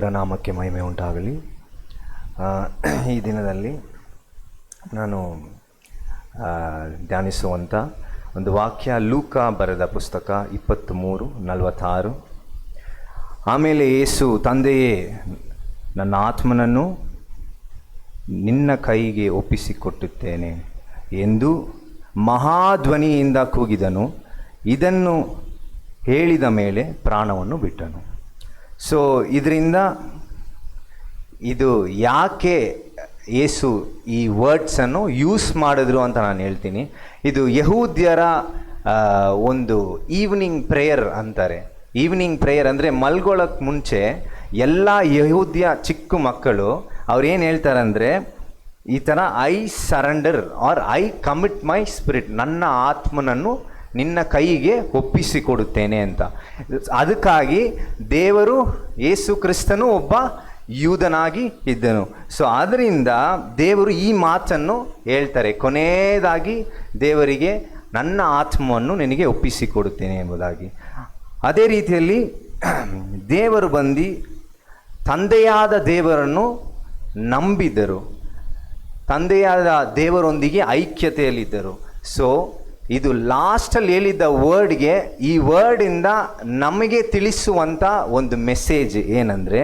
ದೇವರ ನಾಮಕ್ಕೆ ಮಹಿಮೆ ಉಂಟಾಗಲಿ. ಈ ದಿನದಲ್ಲಿ ನಾನು ಧ್ಯಾನಿಸುವಂಥ ಒಂದು ವಾಕ್ಯ ಲೂಕ ಬರೆದ ಪುಸ್ತಕ ಇಪ್ಪತ್ತ್ಮೂರು ನಲವತ್ತಾರು. ಆಮೇಲೆ ಯೇಸು ತಂದೆಯೇ, ನನ್ನ ಆತ್ಮನನ್ನು ನಿನ್ನ ಕೈಗೆ ಒಪ್ಪಿಸಿಕೊಟ್ಟುತ್ತೇನೆ ಎಂದು ಮಹಾಧ್ವನಿಯಿಂದ ಕೂಗಿದನು. ಇದನ್ನು ಹೇಳಿದ ಮೇಲೆ ಪ್ರಾಣವನ್ನು ಬಿಟ್ಟನು. ಸೊ ಇದರಿಂದ ಇದು ಯಾಕೆ ಯೇಸು ಈ ವರ್ಡ್ಸನ್ನು ಯೂಸ್ ಮಾಡಿದ್ರು ಅಂತ ನಾನು ಹೇಳ್ತೀನಿ. ಇದು ಯಹೂದ್ಯರ ಒಂದು ಈವ್ನಿಂಗ್ ಪ್ರೇಯರ್ ಅಂತಾರೆ. ಈವ್ನಿಂಗ್ ಪ್ರೇಯರ್ ಅಂದರೆ ಮಲ್ಗೊಳಕ್ಕೆ ಮುಂಚೆ ಎಲ್ಲ ಯಹೂದ್ಯ ಚಿಕ್ಕ ಮಕ್ಕಳು ಅವ್ರು ಏನು ಹೇಳ್ತಾರೆ ಅಂದರೆ ಈ ಥರ I surrender or I commit my spirit ನನ್ನ ಆತ್ಮನನ್ನು ನಿನ್ನ ಕೈಗೆ ಒಪ್ಪಿಸಿಕೊಡುತ್ತೇನೆ ಅಂತ. ಅದಕ್ಕಾಗಿ ದೇವರು ಯೇಸು ಕ್ರಿಸ್ತನು ಒಬ್ಬ ಯೂದನಾಗಿ ಇದ್ದನು. ಸೊ ಆದ್ದರಿಂದ ದೇವರು ಈ ಮಾತನ್ನು ಹೇಳ್ತಾರೆ. ಕೊನೆಯದಾಗಿ ದೇವರಿಗೆ ನನ್ನ ಆತ್ಮವನ್ನು ನಿನಗೆ ಒಪ್ಪಿಸಿಕೊಡುತ್ತೇನೆ ಎಂಬುದಾಗಿ. ಅದೇ ರೀತಿಯಲ್ಲಿ ದೇವರು ಬಂದು ತಂದೆಯಾದ ದೇವರನ್ನು ನಂಬಿದರು ತಂದೆಯಾದ ದೇವರೊಂದಿಗೆ ಐಕ್ಯತೆಯಲ್ಲಿದ್ದರು. ಸೊ ಇದು ಲಾಸ್ಟಲ್ಲಿ ಹೇಳಿದ್ದ ವರ್ಡ್ಗೆ ಈ ವರ್ಡಿಂದ ನಮಗೆ ತಿಳಿಸುವಂಥ ಒಂದು ಮೆಸೇಜ್ ಏನಂದರೆ,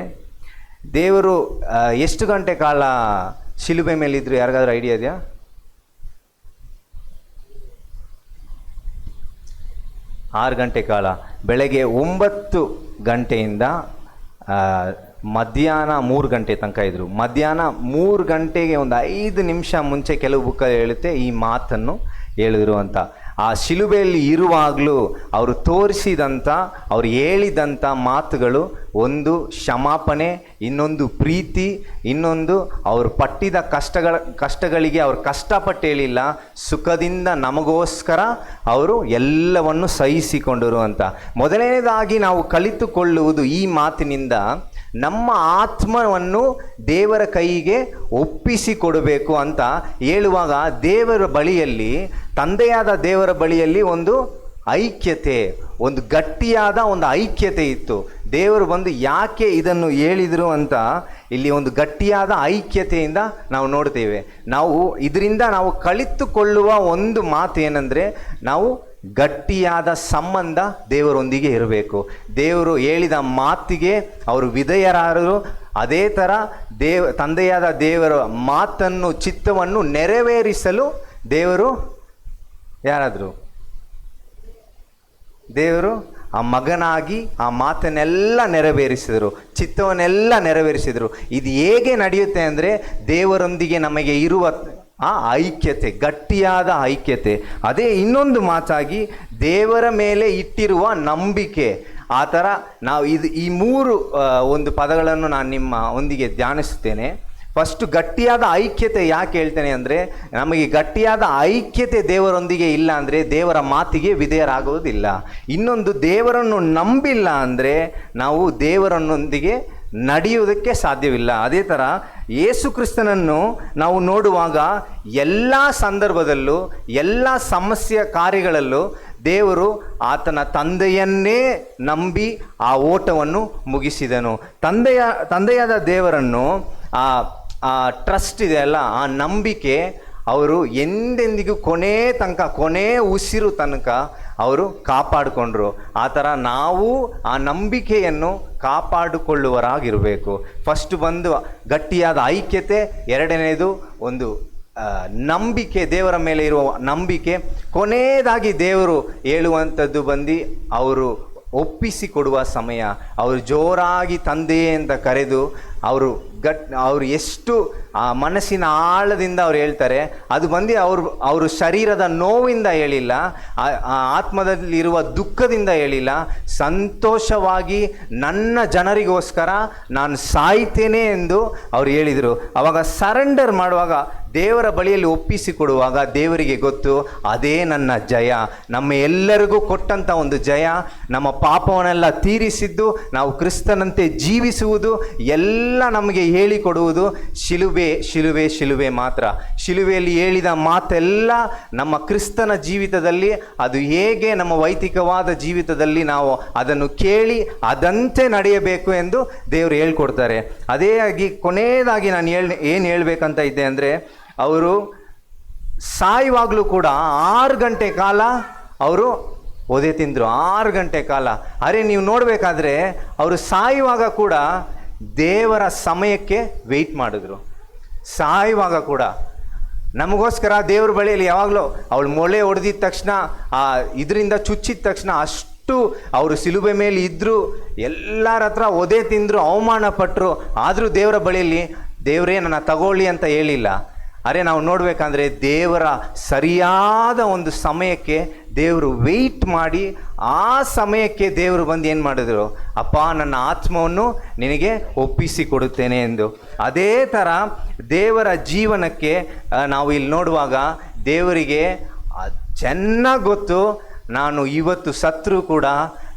ದೇವರು ಎಷ್ಟು ಗಂಟೆ ಕಾಲ ಶಿಲುಬೆ ಮೇಲಿದ್ದರು ಯಾರಿಗಾದ್ರೂ ಐಡಿಯಾ ಇದೆಯಾ? ಆರು ಗಂಟೆ ಕಾಲ. ಬೆಳಗ್ಗೆ ಒಂಬತ್ತು ಗಂಟೆಯಿಂದ ಮಧ್ಯಾಹ್ನ ಮೂರು ಗಂಟೆ ತನಕ ಇದ್ದರು ಮಧ್ಯಾಹ್ನ ಮೂರು ಗಂಟೆಗೆ ಒಂದು ಐದು ನಿಮಿಷ ಮುಂಚೆ ಕೆಲವು ಬುಕ್ಕಲ್ಲಿ ಹೇಳುತ್ತೆ ಈ ಮಾತನ್ನು. ಹೇಳಿದ್ರು ಅಂತ. ಆ ಶಿಲುಬೆಯಲ್ಲಿ ಇರುವಾಗಲೂ ಅವರು ತೋರಿಸಿದಂಥ ಅವ್ರು ಹೇಳಿದಂಥ ಮಾತುಗಳು ಒಂದು ಕ್ಷಮಾಪಣೆ, ಇನ್ನೊಂದು ಪ್ರೀತಿ, ಇನ್ನೊಂದು ಅವರು ಪಟ್ಟಿದ ಕಷ್ಟಗಳ, ಕಷ್ಟಗಳಿಗೆ ಅವರು ಕಷ್ಟಪಟ್ಟು ಹೇಳಿಲ್ಲ, ಸುಖದಿಂದ ನಮಗೋಸ್ಕರ ಅವರು ಎಲ್ಲವನ್ನು ಸಹಿಸಿಕೊಂಡರು ಅಂತ. ಮೊದಲನೇದಾಗಿ ನಾವು ಕಲಿತುಕೊಳ್ಳುವುದು ಈ ಮಾತಿನಿಂದ ನಮ್ಮ ಆತ್ಮವನ್ನು ದೇವರ ಕೈಗೆ ಒಪ್ಪಿಸಿ ಕೊಡಬೇಕು ಅಂತ ಹೇಳುವಾಗ ದೇವರ ಬಳಿಯಲ್ಲಿ, ತಂದೆಯಾದ ದೇವರ ಬಳಿಯಲ್ಲಿ ಒಂದು ಐಕ್ಯತೆ, ಒಂದು ಗಟ್ಟಿಯಾದ ಒಂದು ಐಕ್ಯತೆ ಇತ್ತು. ದೇವರು ಬಂದು ಯಾಕೆ ಇದನ್ನು ಹೇಳಿದರು ಅಂತ ಇಲ್ಲಿ ಒಂದು ಗಟ್ಟಿಯಾದ ಐಕ್ಯತೆಯಿಂದ ನಾವು ನೋಡ್ತೇವೆ. ನಾವು ಇದರಿಂದ ನಾವು ಕಲಿತುಕೊಳ್ಳುವ ಒಂದು ಮಾತು ಏನಂದರೆ, ನಾವು ಗಟ್ಟಿಯಾದ ಸಂಬಂಧ ದೇವರೊಂದಿಗೆ ಇರಬೇಕು. ದೇವರು ಹೇಳಿದ ಮಾತಿಗೆ ಅವರು ವಿಧೇಯರಾದರು. ಅದೇ ಥರ ದೇವ, ತಂದೆಯಾದ ದೇವರ ಮಾತನ್ನು, ಚಿತ್ತವನ್ನು ನೆರವೇರಿಸಲು ದೇವರು ಯಾರಾದರು? ದೇವರು ಆ ಮಗನಾಗಿ ಆ ಮಾತನ್ನೆಲ್ಲ ನೆರವೇರಿಸಿದರು. ಚಿತ್ತವನ್ನೆಲ್ಲ ನೆರವೇರಿಸಿದರು. ಇದು ಹೇಗೆ ನಡೆಯುತ್ತೆ ಅಂದರೆ ದೇವರೊಂದಿಗೆ ನಮಗೆ ಇರುವ ಆ ಐಕ್ಯತೆ, ಗಟ್ಟಿಯಾದ ಐಕ್ಯತೆ. ಅದೇ ಇನ್ನೊಂದು ಮಾತಾಗಿ ದೇವರ ಮೇಲೆ ಇಟ್ಟಿರುವ ನಂಬಿಕೆ. ಆ ಥರ ನಾವು ಇದು ಈ ಮೂರು ಒಂದು ಪದಗಳನ್ನು ನಾನು ನಿಮ್ಮ ಒಂದಿಗೆ ಧ್ಯಾನಿಸುತ್ತೇನೆ. ಫಸ್ಟ್ ಗಟ್ಟಿಯಾದ ಐಕ್ಯತೆ ಯಾಕೆ ಹೇಳ್ತೇನೆ ಅಂದರೆ, ನಮಗೆ ಗಟ್ಟಿಯಾದ ಐಕ್ಯತೆ ದೇವರೊಂದಿಗೆ ಇಲ್ಲ ಅಂದರೆ ದೇವರ ಮಾತಿಗೆ ವಿಧೇಯರಾಗುವುದಿಲ್ಲ. ಇನ್ನೊಂದು ದೇವರನ್ನು ನಂಬಿಲ್ಲ ಅಂದರೆ ನಾವು ದೇವರನ್ನೊಂದಿಗೆ ನಡೆಯುವುದಕ್ಕೆ ಸಾಧ್ಯವಿಲ್ಲ. ಅದೇ ಥರ ಯೇಸು ಕ್ರಿಸ್ತನನ್ನು ನಾವು ನೋಡುವಾಗ ಎಲ್ಲ ಸಂದರ್ಭದಲ್ಲೂ, ಎಲ್ಲ ಸಮಸ್ಯೆ ಕಾರ್ಯಗಳಲ್ಲೂ ದೇವರು ಆತನ ತಂದೆಯನ್ನೇ ನಂಬಿ ಆ ಓಟವನ್ನು ಮುಗಿಸಿದನು. ತಂದೆಯ, ತಂದೆಯಾದ ದೇವರನ್ನು ಆ ಟ್ರಸ್ಟ್ ಇದೆ ಅಲ್ಲ, ಆ ನಂಬಿಕೆ ಅವರು ಎಂದೆಂದಿಗೂ ಕೊನೆ ತನಕ, ಕೊನೆ ಉಸಿರು ತನಕ ಅವರು ಕಾಪಾಡಿಕೊಂಡ್ರು. ಆ ಥರ ನಾವು ಆ ನಂಬಿಕೆಯನ್ನು ಕಾಪಾಡಿಕೊಳ್ಳುವರಾಗಿರಬೇಕು. ಫಸ್ಟ್ ಬಂದು ಗಟ್ಟಿಯಾದ ಐಕ್ಯತೆ, ಎರಡನೇದು ಒಂದು ನಂಬಿಕೆ, ದೇವರ ಮೇಲೆ ಇರುವ ನಂಬಿಕೆ. ಕೊನೆಯದಾಗಿ ದೇವರು ಹೇಳುವಂಥದ್ದು ಬಂದು ಅವರು ಒಪ್ಪಿಸಿ ಕೊಡುವ ಸಮಯ. ಅವರು ಜೋರಾಗಿ ತಂದೆ ಅಂತ ಕರೆದು ಅವರು ಗಟ್, ಅವರು ಎಷ್ಟು, ಆ ಮನಸ್ಸಿನ ಆಳದಿಂದ ಅವ್ರು ಹೇಳ್ತಾರೆ, ಅದು ಬಂದು ಅವರು ಅವರು ಶರೀರದ ನೋವಿಂದ ಹೇಳಿಲ್ಲ ಆತ್ಮದಲ್ಲಿರುವ ದುಃಖದಿಂದ ಹೇಳಿಲ್ಲ, ಸಂತೋಷವಾಗಿ ನನ್ನ ಜನರಿಗೋಸ್ಕರ ನಾನು ಸಾಯ್ತೇನೆ ಎಂದು ಅವ್ರು ಹೇಳಿದರು. ಅವಾಗ ಸರೆಂಡರ್ ಮಾಡುವಾಗ ದೇವರ ಬಳಿಯಲ್ಲಿ ಒಪ್ಪಿಸಿಕೊಡುವಾಗ ದೇವರಿಗೆ ಗೊತ್ತು, ಅದೇ ನನ್ನ ಜಯ. ನಮ್ಮ ಎಲ್ಲರಿಗೂ ಕೊಟ್ಟಂಥ ಒಂದು ಜಯ. ನಮ್ಮ ಪಾಪವನ್ನೆಲ್ಲ ತೀರಿಸಿದ್ದು, ನಾವು ಕ್ರಿಸ್ತನಂತೆ ಜೀವಿಸುವುದು, ಎಲ್ಲ ನಮಗೆ ಹೇಳಿಕೊಡುವುದು ಶಿಲುಬೆ ಶಿಲುವೆ ಶಿಲುವೆ ಮಾತ್ರ. ಶಿಲುವೆಯಲ್ಲಿ ಹೇಳಿದ ಮಾತೆಲ್ಲ ನಮ್ಮ ಕ್ರಿಸ್ತನ ಜೀವಿತದಲ್ಲಿ, ಅದು ಹೇಗೆ ನಮ್ಮ ವೈತಿಕವಾದ ಜೀವಿತದಲ್ಲಿ ನಾವು ಅದನ್ನು ಕೇಳಿ ಅದಂತೆ ನಡೆಯಬೇಕು ಎಂದು ದೇವರು ಹೇಳ್ಕೊಡ್ತಾರೆ. ಅದೇ ಆಗಿ ಕೊನೆಯದಾಗಿ ನಾನು ಹೇಳ್, ಏನು ಹೇಳಬೇಕಂತ ಇದ್ದೆ ಅಂದರೆ, ಅವರು ಸಾಯುವಾಗಲೂ ಕೂಡ ಆರು ಗಂಟೆ ಕಾಲ ಅವರು ಒದೆ ತಿಂದರು. ಆರು ಗಂಟೆ ಕಾಲ. ಅರೆ, ನೀವು ನೋಡಬೇಕಾದ್ರೆ, ಅವರು ಸಾಯುವಾಗ ಕೂಡ ದೇವರ ಸಮಯಕ್ಕೆ ವೆಯ್ಟ್ ಮಾಡಿದ್ರು. ಸಾಯುವಾಗ ಕೂಡ ನಮಗೋಸ್ಕರ ದೇವ್ರ ಬಳಿಯಲ್ಲಿ ಯಾವಾಗಲೂ ಅವಳು ಮೊಳೆ ಹೊಡೆದಿದ ತಕ್ಷಣ, ಆ ಇದರಿಂದ ಚುಚ್ಚಿದ ತಕ್ಷಣ ಅಷ್ಟು ಅವರು ಸಿಲುಬೆ ಮೇಲೆ ಇದ್ದರು ಎಲ್ಲರ ಹತ್ರ ಒದೆ ತಿಂದರು, ಅವಮಾನ ಪಟ್ಟರು ಆದರೂ ದೇವರ ಬಳಿಯಲ್ಲಿ ದೇವರೇ ನನ್ನ ತಗೊಳ್ಳಿ ಅಂತ ಹೇಳಿಲ್ಲ. ಅರೆ ನಾವು ನೋಡಬೇಕಂದ್ರೆ ದೇವರ ಸರಿಯಾದ ಒಂದು ಸಮಯಕ್ಕೆ ದೇವರು ವೆಯ್ಟ್ ಮಾಡಿ ಆ ಸಮಯಕ್ಕೆ ದೇವರು ಬಂದು ಏನು ಮಾಡಿದ್ರು? ಅಪ್ಪ, ನನ್ನ ಆತ್ಮವನ್ನು ನಿನಗೆ ಒಪ್ಪಿಸಿ ಕೊಡುತ್ತೇನೆ ಎಂದು. ಅದೇ ಥರ ದೇವರ ಜೀವನಕ್ಕೆ ನಾವು ಇಲ್ಲಿ ನೋಡುವಾಗ ದೇವರಿಗೆ ಚೆನ್ನಾಗಿ ಗೊತ್ತು. ನಾನು ಇವತ್ತು ಸತ್ರು ಕೂಡ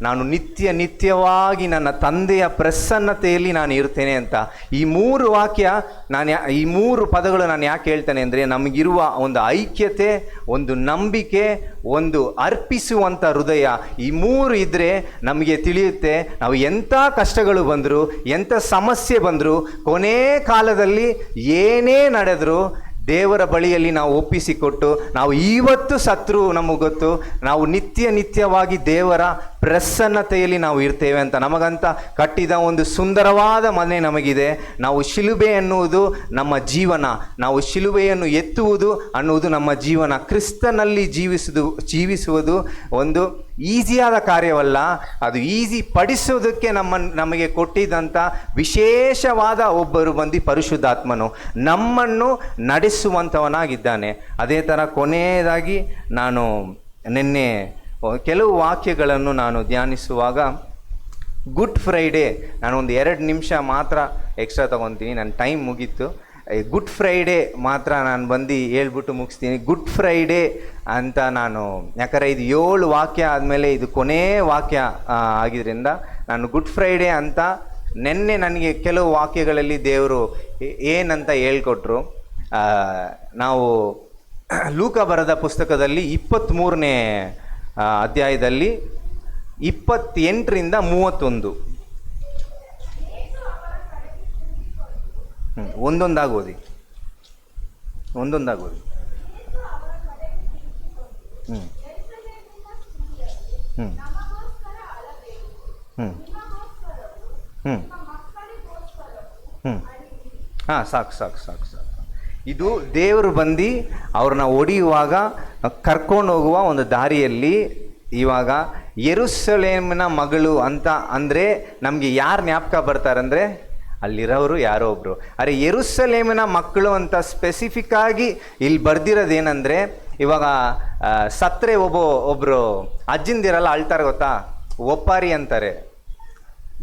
ನಾನು ನಿತ್ಯ ನಿತ್ಯವಾಗಿ ನನ್ನ ತಂದೆಯ ಪ್ರಸನ್ನತೆಯಲ್ಲಿ ನಾನು ಇರ್ತೇನೆ ಅಂತ. ಈ ಮೂರು ವಾಕ್ಯ ನಾನು ಈ ಮೂರು ಪದಗಳು ನಾನು ಯಾಕೆ ಹೇಳ್ತೇನೆ ಅಂದರೆ ನಮಗಿರುವ ಒಂದು ಐಕ್ಯತೆ, ಒಂದು ನಂಬಿಕೆ, ಒಂದು ಅರ್ಪಿಸುವಂಥ ಹೃದಯ ಈ ಮೂರು ಇದ್ದರೆ ನಮಗೆ ತಿಳಿಯುತ್ತೆ. ನಾವು ಎಂಥ ಕಷ್ಟಗಳು ಬಂದರೂ, ಎಂಥ ಸಮಸ್ಯೆ ಬಂದರೂ, ಕೊನೇ ಕಾಲದಲ್ಲಿ ಏನೇ ನಡೆದರೂ ದೇವರ ಬಳಿಯಲ್ಲಿ ನಾವು ಒಪ್ಪಿಸಿಕೊಟ್ಟು, ನಾವು ಇವತ್ತು ಸತ್ರು ನಮಗೆ ಗೊತ್ತು, ನಾವು ನಿತ್ಯ ನಿತ್ಯವಾಗಿ ದೇವರ ಪ್ರಸನ್ನತೆಯಲ್ಲಿ ನಾವು ಇರ್ತೇವೆ ಅಂತ ನಮಗಂತ ಕಟ್ಟಿದ ಒಂದು ಸುಂದರವಾದ ಮನೆ ನಮಗಿದೆ. ನಾವು ಶಿಲುಬೆ ಎನ್ನುವುದು ನಮ್ಮ ಜೀವನ. ನಾವು ಶಿಲುಬೆಯನ್ನು ಎತ್ತುವುದು ಅನ್ನುವುದು ನಮ್ಮ ಜೀವನ. ಕ್ರಿಸ್ತನಲ್ಲಿ ಜೀವಿಸುವುದು ಜೀವಿಸುವುದು ಒಂದು ಈಸಿಯಾದ ಕಾರ್ಯವಲ್ಲ, ಅದು ಈಸಿ ಪಡಿಸೋದಕ್ಕೆ ನಮ್ಮ, ನಮಗೆ ಕೊಟ್ಟಿದ್ದಂಥ ವಿಶೇಷವಾದ ಒಬ್ಬರು ಬಂದು ಪರಿಶುದ್ಧಾತ್ಮನು ನಮ್ಮನ್ನು ನಡೆಸುವಂಥವನಾಗಿದ್ದಾನೆ ಅದೇ ಥರ ಕೊನೆಯದಾಗಿ ನಾನು ನಿನ್ನೆ ಕೆಲವು ವಾಕ್ಯಗಳನ್ನು ನಾನು ಧ್ಯಾನಿಸುವಾಗ ಗುಡ್ ಫ್ರೈಡೇ ನಾನು ಒಂದು ಎರಡು ನಿಮಿಷ ಮಾತ್ರ ಎಕ್ಸ್ಟ್ರಾ ತೊಗೊತೀನಿ, ನನ್ನ ಟೈಮ್ ಮುಗೀತು. ಗುಡ್ ಫ್ರೈಡೇ ಮಾತ್ರ ನಾನು ಬಂದು ಹೇಳ್ಬಿಟ್ಟು ಮುಗಿಸ್ತೀನಿ. ಗುಡ್ ಫ್ರೈಡೇ ಅಂತ ನಾನು, ಯಾಕಂದರೆ ಇದು ಏಳು ವಾಕ್ಯ ಆದಮೇಲೆ ಇದು ಕೊನೇ ವಾಕ್ಯ ಆಗಿದ್ದರಿಂದ ನಾನು ಗುಡ್ ಫ್ರೈಡೇ ಅಂತ ನಿನ್ನೆ ನನಗೆ ಕೆಲವು ವಾಕ್ಯಗಳಲ್ಲಿ ದೇವರು ಏನಂತ ಹೇಳ್ಕೊಟ್ರು. ನಾವು ಲೂಕ ಬರದ ಪುಸ್ತಕದಲ್ಲಿ ಇಪ್ಪತ್ತ್ಮೂರನೇ ಅಧ್ಯಾಯದಲ್ಲಿ ಇಪ್ಪತ್ತೆಂಟರಿಂದ ಮೂವತ್ತೊಂದು. ಒಂದೊಂದಾಗಿ ಓದಿ ಒಂದೊಂದಾಗಿ ಓದಿ ಹ್ಞೂ ಹ್ಞೂ ಹ್ಞೂ ಹ್ಞೂ ಹ್ಞೂ ಹಾಂ, ಸಾಕು ಸಾಕು ಸಾಕು ಸಾಕು. ಇದು ದೇವರು ಬಂದು ಅವ್ರನ್ನ ಹೊಡೆಯುವಾಗ ಕರ್ಕೊಂಡು ಹೋಗುವ ಒಂದು ದಾರಿಯಲ್ಲಿ ಇವಾಗ ಯೆರೂಸಲೇಮಿನ ಮಗಳು ಅಂತ ಅಂದರೆ ನಮಗೆ ಯಾರು ಜ್ಞಾಪಕ ಬರ್ತಾರಂದರೆ ಅಲ್ಲಿರೋರು ಯಾರೋ ಒಬ್ಬರು ಅರೆ ಎರುಸಲೇಮಿನ ಮಕ್ಕಳು ಅಂತ ಸ್ಪೆಸಿಫಿಕ್ ಆಗಿ ಇಲ್ಲಿ ಬರ್ದಿರೋದೇನೆಂದರೆ, ಇವಾಗ ಸತ್ರೆ ಒಬ್ಬ ಒಬ್ಬರು ಅಜ್ಜಿಂದಿರಲ್ಲ ಅಳ್ತಾರೆ ಗೊತ್ತಾ? ಒಪ್ಪಾರಿ ಅಂತಾರೆ.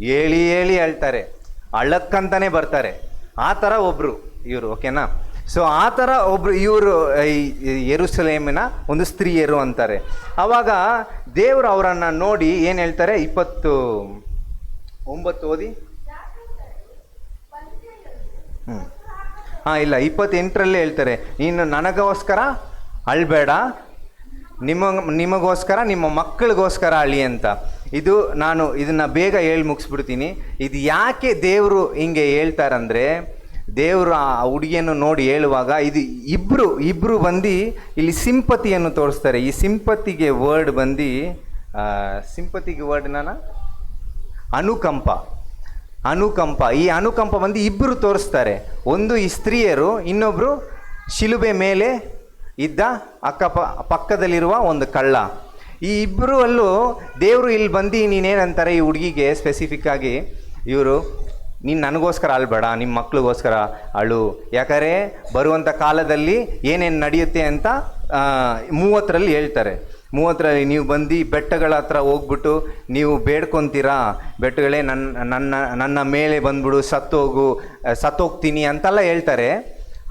ಹೇಳಿ ಹೇಳಿ ಅಳ್ತಾರೆ. ಅಳ್ಳಕ್ಕಂತಾನೆ ಬರ್ತಾರೆ. ಆ ಥರ ಒಬ್ಬರು ಇವರು ಓಕೆನಾ ಸೊ ಆ ಥರ ಒಬ್ರು, ಇವರು ಎರುಸಲೇಮಿನ ಒಂದು ಸ್ತ್ರೀಯರು ಅಂತಾರೆ. ಅವಾಗ ದೇವರು ಅವರನ್ನು ನೋಡಿ ಏನು ಹೇಳ್ತಾರೆ? ಇಪ್ಪತ್ತು, ಒಂಬತ್ತು ಓದಿ? ಹ್ಞೂ ಹಾಂ, ಇಲ್ಲ, ಇಪ್ಪತ್ತೆಂಟರಲ್ಲೇ ಹೇಳ್ತಾರೆ. ನೀನು ನನಗೋಸ್ಕರ ಅಳ್ಬೇಡ, ನಿಮ್ಮ, ನಿಮಗೋಸ್ಕರ, ನಿಮ್ಮ ಮಕ್ಕಳಿಗೋಸ್ಕರ ಅಳಿ ಅಂತ. ಇದು ನಾನು ಇದನ್ನು ಬೇಗ ಹೇಳಿ ಮುಗಿಸ್ಬಿಡ್ತೀನಿ. ಇದು ಯಾಕೆ ದೇವರು ಹಿಂಗೆ ಹೇಳ್ತಾರಂದರೆ, ದೇವರು ಆ ಹುಡುಗಿಯನ್ನು ನೋಡಿ ಹೇಳುವಾಗ ಇದು ಇಬ್ಬರು ಇಬ್ಬರು ಬಂದು ಇಲ್ಲಿ ಸಿಂಪತಿಯನ್ನು ತೋರಿಸ್ತಾರೆ. ಈ ಸಿಂಪತಿಗೆ ವರ್ಡ್ ಬಂದು ಸಿಂಪತಿಗೆ ವರ್ಡ್ ನಾನು? ಅನುಕಂಪ. ಅನುಕಂಪ. ಈ ಅನುಕಂಪ ಬಂದು ಇಬ್ಬರು ತೋರಿಸ್ತಾರೆ. ಒಂದು ಈ ಸ್ತ್ರೀಯರು ಇನ್ನೊಬ್ಬರು ಶಿಲುಬೆ ಮೇಲೆ ಇದ್ದ ಅಕ್ಕ ಪಕ್ಕದಲ್ಲಿರುವ ಒಂದು ಕಳ್ಳ. ಈ ಇಬ್ಬರು ಅಲ್ಲೂ ದೇವರು ಇಲ್ಲಿ ಬಂದು ನೀನೇನಂತಾರೆ ಈ ಹುಡುಗಿಗೆ ಸ್ಪೆಸಿಫಿಕ್ ಆಗಿ, ಇವರು, ನೀನು ನನಗೋಸ್ಕರ ಅಳ್ಬೇಡ ನಿಮ್ಮ ಮಕ್ಳಿಗೋಸ್ಕರ ಅಳು ಯಾಕಂದರೆ ಬರುವಂಥ ಕಾಲದಲ್ಲಿ ಏನೇನು ನಡೆಯುತ್ತೆ ಅಂತ ಮೂವತ್ತರಲ್ಲಿ ಹೇಳ್ತಾರೆ. ಮೂವತ್ತರಲ್ಲಿ ನೀವು ಬಂದು ಬೆಟ್ಟಗಳ ಹತ್ರ ಹೋಗ್ಬಿಟ್ಟು ನೀವು ಬೇಡ್ಕೊತೀರಾ? ಬೆಟ್ಟಗಳೇ ನನ್ನ ನನ್ನ ನನ್ನ ಮೇಲೆ ಬಂದ್ಬಿಡು ಸತ್ತೋಗು ಸತ್ತೋಗ್ತೀನಿ ಅಂತೆಲ್ಲ ಹೇಳ್ತಾರೆ.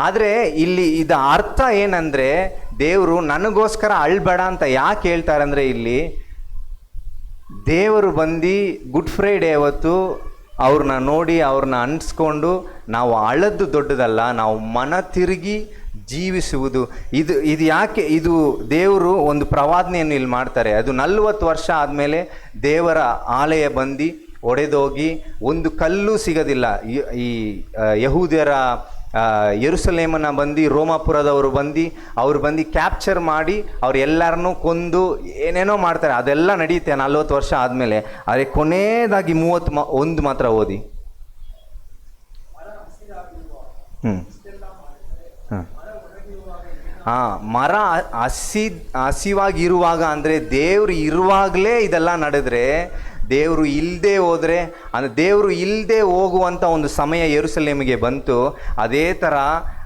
ಆದರೆ ಇಲ್ಲಿ ಇದು ಅರ್ಥ ಏನಂದರೆ ದೇವರು ನನಗೋಸ್ಕರ ಅಳ್ಬೇಡ ಅಂತ ಯಾಕೆ ಹೇಳ್ತಾರೆ ಅಂದರೆ ಇಲ್ಲಿ ದೇವರು ಬಂದು ಗುಡ್ ಫ್ರೈಡೇ ಅವತ್ತು ಅವ್ರನ್ನ ನೋಡಿ ಅವ್ರನ್ನ ಅನ್ಸ್ಕೊಂಡು ನಾವು ಅಳದ್ದು ದೊಡ್ಡದಲ್ಲ, ನಾವು ಮನ ತಿರುಗಿ ಜೀವಿಸುವುದು. ಇದು ಇದು ಯಾಕೆ ಇದು ದೇವರು ಒಂದು ಪ್ರವಾದನೆಯನ್ನು ಇಲ್ಲಿ ಮಾಡ್ತಾರೆ. ಅದು ನಲ್ವತ್ತು ವರ್ಷ ಆದಮೇಲೆ ದೇವರ ಆಲಯ ಬಂದು ಒಡೆದೋಗಿ ಒಂದು ಕಲ್ಲು ಸಿಗೋದಿಲ್ಲ. ಈ- ಯಹೂದ್ಯರ ಆ, ಬಂದು ರೋಮಾಪುರದವರು ಬಂದು ಅವ್ರು ಬಂದು ಕ್ಯಾಪ್ಚರ್ ಮಾಡಿ ಅವ್ರು ಎಲ್ಲರನ್ನೂ ಕೊಂದು ಏನೇನೋ ಮಾಡ್ತಾರೆ. ಅದೆಲ್ಲ ನಡೆಯುತ್ತೆ ನಲ್ವತ್ತು ವರ್ಷ ಆದಮೇಲೆ. ಆದರೆ ಕೊನೆಯದಾಗಿ ಮೂವತ್ತು ಮ ಒಂದು ಮಾತ್ರ ಓದಿ. ಹ್ಞೂ ಮರ ಹ- ಹಸಿ, ಹಸಿವಾಗಿರುವಾಗ ಅಂದರೆ ದೇವರು ಇರುವಾಗಲೇ ಇದೆಲ್ಲ ನಡೆದ್ರೆ, ದೇವರು ಇಲ್ಲದೆ ಹೋದರೆ, ಅಂದರೆ ದೇವರು ಇಲ್ಲದೆ ಹೋಗುವಂಥ ಒಂದು ಸಮಯ ಯೆರೂಸಲೇಮಿಗೆ ಬಂತು. ಅದೇ ಥರ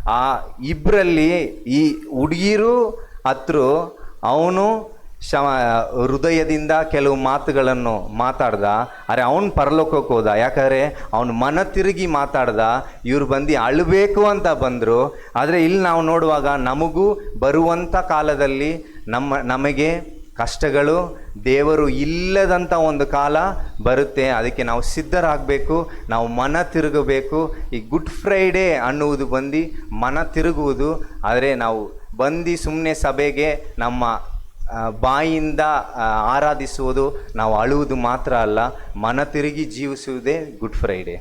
ಆ ಇಬ್ಬರಲ್ಲಿ ಈ ಹುಡುಗಿರು, ಹತ್ರ, ಅವನು ಶಮ, ಹೃದಯದಿಂದ ಕೆಲವು ಮಾತುಗಳನ್ನು ಮಾತಾಡ್ದ. ಅರೆ ಅವನು ಪರಲೋಕಕ್ಕೆ ಹೋದ. ಯಾಕಂದರೆ ಅವನು ಮನ ತಿರುಗಿ ಮಾತಾಡ್ದ. ಇವ್ರು ಬಂದು ಅಳಬೇಕು ಅಂತ ಬಂದರು. ಆದರೆ ಇಲ್ಲಿ ನಾವು ನೋಡುವಾಗ ನಮಗೂ ಬರುವಂಥ ಕಾಲದಲ್ಲಿ ನಮ್ಮ, ನಮಗೆ ಕಷ್ಟಗಳು, ದೇವರು ಇಲ್ಲದಂಥ ಒಂದು ಕಾಲ ಬರುತ್ತೆ. ಅದಕ್ಕೆ ನಾವು ಸಿದ್ಧರಾಗಬೇಕು, ನಾವು ಮನ ತಿರುಗಬೇಕು. ಈ ಗುಡ್ ಫ್ರೈಡೇ ಅನ್ನುವುದು ಬಂದು ಮನ ತಿರುಗುವುದು. ಆದರೆ ನಾವು ಬಂದು ಸುಮ್ಮನೆ ಸಭೆಗೆ ನಮ್ಮ ಬಾಯಿಂದ ಆರಾಧಿಸುವುದು ನಾವು ಅಳುವುದು ಮಾತ್ರ ಅಲ್ಲ ಮನ ತಿರುಗಿ ಜೀವಿಸುವುದೇ ಗುಡ್ ಫ್ರೈಡೇ